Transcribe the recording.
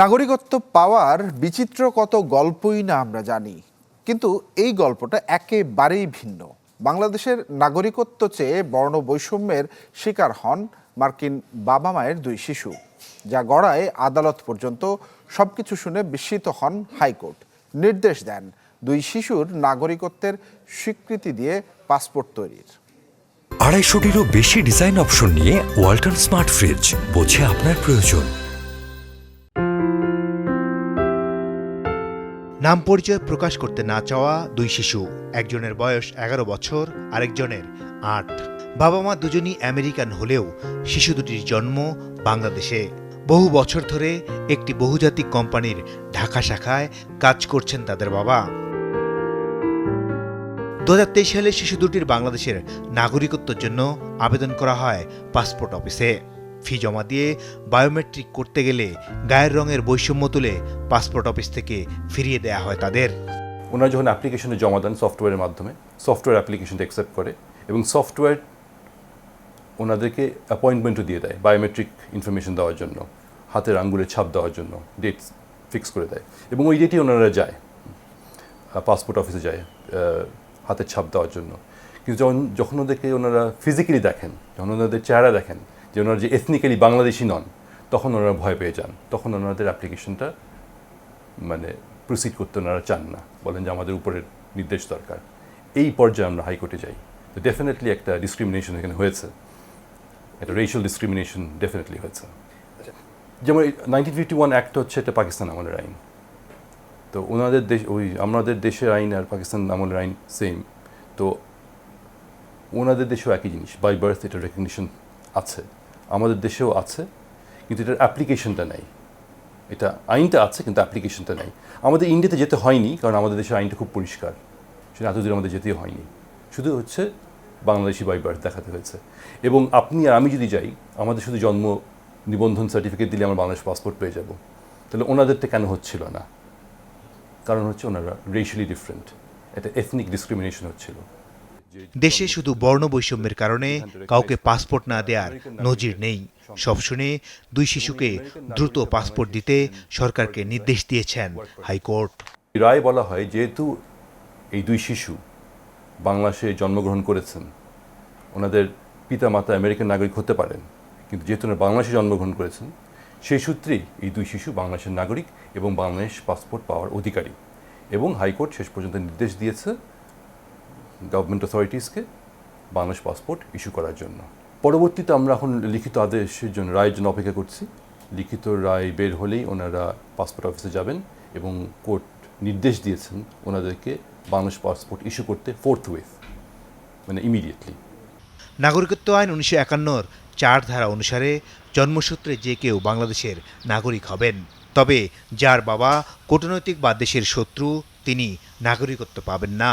নাগরিকত্ব পাওয়ার বিচিত্র কত গল্পই না আমরা জানি, কিন্তু এই গল্পটা একেবারেই ভিন্ন। বাংলাদেশের নাগরিকত্ব চেয়ে বর্ণ বৈষম্যের শিকার হন মার্কিন বাবা মায়ের দুই শিশু, যা গড়ায় আদালত পর্যন্ত সবকিছু শুনে বিস্মিত হন হাইকোর্ট। নির্দেশ দেন দুই শিশুর নাগরিকত্বের স্বীকৃতি দিয়ে পাসপোর্ট তৈরির। আড়াইশোটিরও বেশি ডিজাইন অপশন নিয়ে ওয়ালটন স্মার্ট ফ্রিজ, বোঝে আপনার প্রয়োজন। নাম পরিচয় প্রকাশ করতে না চাওয়া দুই শিশু, একজনের বয়স এগারো বছর, আরেকজনের আট। বাবা মা দুজনই আমেরিকান হলেও শিশু দুটির জন্ম বাংলাদেশে। বহু বছর ধরে একটি বহুজাতিক কোম্পানির ঢাকা শাখায় কাজ করছেন তাদের বাবা। দু হাজার তেইশ সালে শিশু দুটির বাংলাদেশের নাগরিকত্বের জন্য আবেদন করা হয় পাসপোর্ট অফিসে। ফি জমা দিয়ে বায়োমেট্রিক করতে গেলে গায়ের রঙের বৈষম্য তুলে পাসপোর্ট অফিস থেকে ফিরিয়ে দেয়া হয় তাদের। ওনারা যখন অ্যাপ্লিকেশনে জমা দেন সফটওয়্যারের মাধ্যমে, সফটওয়্যার অ্যাপ্লিকেশনটা অ্যাকসেপ্ট করে এবং সফটওয়্যার ওনাদেরকে অ্যাপয়েন্টমেন্টও দিয়ে দেয় বায়োমেট্রিক ইনফরমেশন দেওয়ার জন্য, হাতের আঙ্গুলের ছাপ দেওয়ার জন্য ডেট ফিক্স করে দেয় এবং ওই ডেটেই ওনারা যায় পাসপোর্ট অফিসে যায় হাতের ছাপ দেওয়ার জন্য। কিন্তু যখন যখন ওদেরকে ওনারা ফিজিক্যালি দেখেন, যখন ওনাদের চেহারা দেখেন যে ওনারা যে এথনিক্যালি বাংলাদেশি নন, তখন ওনারা ভয় পেয়ে যান। তখন ওনাদের অ্যাপ্লিকেশনটা মানে প্রসিড করতে ওনারা চান না। বলেন যে আমাদের উপরের নির্দেশ দরকার। এই পর্যায়ে আমরা হাইকোর্টে যাই। তো ডেফিনেটলি একটা ডিসক্রিমিনেশন এখানে হয়েছে। একটা রেশিয়াল ডিসক্রিমিনেশন ডেফিনেটলি হয়েছে। যেমন নাইনটিন ফিফটি ওয়ান অ্যাক্ট হচ্ছে এটা পাকিস্তান আমলের আইন। তো ওনাদের দেশ, ওই আমাদের দেশের আইন আর পাকিস্তান আমলের আইন সেম তো ওনাদের দেশেও একই জিনিস। বাই বার্থ এটা রেকগনিশন আছে। আমাদের দেশেও আছে, কিন্তু এটার অ্যাপ্লিকেশনটা নেই। এটা আইনটা আছে, কিন্তু অ্যাপ্লিকেশনটা নেই। আমাদের ইন্ডিয়াতে যেতে হয়নি, কারণ আমাদের দেশের আইনটা খুব পরিষ্কার। সেটা এতদূর আমাদের যেতে হয়নি। শুধু হচ্ছে বাংলাদেশি বাই বার্থ দেখাতে হয়েছে। এবং আপনি আর আমি যদি যাই, আমাদের শুধু জন্ম নিবন্ধন সার্টিফিকেট দিলে আমরা বাংলাদেশ পাসপোর্ট পেয়ে যাব। তাহলে ওনাদেরটা কেন হচ্ছিল না? কারণ হচ্ছে ওনারা রেশিয়ালি ডিফারেন্ট এটা এথনিক ডিসক্রিমিনেশন হচ্ছিল। দেশে শুধু বর্ণ বৈষম্যের কারণে কাউকে পাসপোর্ট না দেওয়ার নজির নেই। সব শুনে দুই শিশুকে দ্রুত পাসপোর্ট দিতে সরকারকে নির্দেশ দিয়েছেন হাইকোর্ট। রায় বলা হয় যেহেতু এই দুই শিশু বাংলাদেশে জন্মগ্রহণ করেছেন, ওনাদের পিতা মাতা আমেরিকান নাগরিক হতে পারেন, কিন্তু যেহেতু ওনারা বাংলাদেশে জন্মগ্রহণ করেছেন, সেই সূত্রেই এই দুই শিশু বাংলাদেশের নাগরিক এবং বাংলাদেশ পাসপোর্ট পাওয়ার অধিকারী এবং হাইকোর্ট শেষ পর্যন্ত নির্দেশ দিয়েছে গভর্নমেন্ট অথরিটিসকে বাংলাদেশ পাসপোর্ট ইস্যু করার জন্য। পরবর্তীতে আমরা এখন লিখিত আদেশের জন্য, রায়ের জন্য অপেক্ষা করছি। লিখিত রায় বের হলেই ওনারা পাসপোর্ট অফিসে যাবেন এবং কোর্ট নির্দেশ দিয়েছেন ওনাদেরকে বাংলাদেশ পাসপোর্ট ইস্যু করতে ফোর্থ ওয়েথ মানে ইমিডিয়েটলি নাগরিকত্ব আইন উনিশশো একান্নর চার ধারা অনুসারে জন্মসূত্রে যে কেউ বাংলাদেশের নাগরিক হবেন, তবে যার বাবা কূটনৈতিক বা দেশের শত্রু, তিনি নাগরিকত্ব পাবেন না।